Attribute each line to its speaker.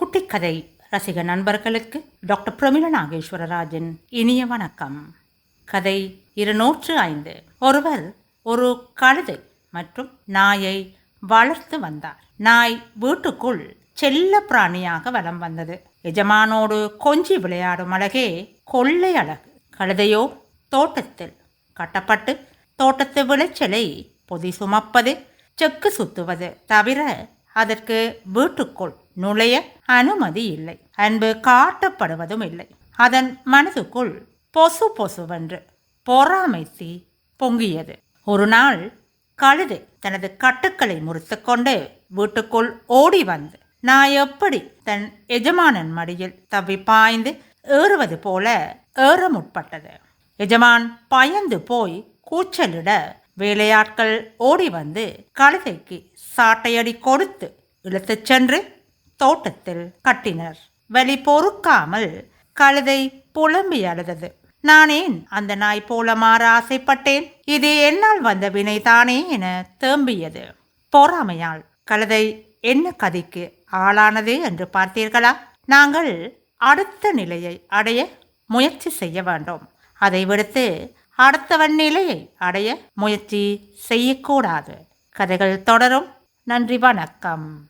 Speaker 1: குட்டிக்கதை ரசிக நண்பர்களுக்கு டாக்டர் பிரமிள நாகேஸ்வரராஜன் இனிய வணக்கம். கதை இருநூற்று ஐந்து. ஒருவர் ஒரு கழுதை மற்றும் நாயை வளர்த்து வந்தார். நாய் வீட்டுக்குள் செல்ல பிராணியாக வலம் வந்தது. எஜமானோடு கொஞ்சி விளையாடும் அழகே கொள்ளை அழகு. கழுதையோ தோட்டத்தில் கட்டப்பட்டு தோட்டத்து விளைச்சலை பொதி சுமப்பது செக்கு சுத்துவது தவிர அதற்கு வீட்டுக்குள் நுழைய அனுமதி இல்லை. அன்பு காட்டப்படுவதும் இல்லை. அதன் மனதுக்குள் பொசு பொசுவென்று பொறாமை தீ பொங்கியது. ஒரு நாள் கழுதை தனது கட்டுக்களை முறித்து கொண்டு வீட்டுக்குள் ஓடி வந்து நான் எப்படி தன் எஜமானன் மடியில் தவி பாய்ந்து ஏறுவது போல ஏற முற்பட்டது? எஜமான் பயந்து போய் கூச்சலிட வேலையாட்கள் ஓடி வந்து கழுதைக்கு சாட்டையடி கொடுத்து இழுத்துச் சென்று தோட்டத்தில் கட்டினர். வலி பொறுக்காமல் கழுதை புலம்பி அழுதது. நானேன் அந்த நாய் போல மாற ஆசைப்பட்டேன். இது என்னால் வந்த வினை தானே என தேம்பியது. பொறாமையால் கழுதை என்ன கதிக்கு ஆளானது என்று பார்த்தீர்களா? நாங்கள் அடுத்த நிலையை அடைய முயற்சி செய்ய வேண்டும். அதை விடுத்து அடுத்தவன் நிலையை அடைய முயற்சி செய்யக்கூடாது. கதைகள் தொடரும். நன்றி வணக்கம்.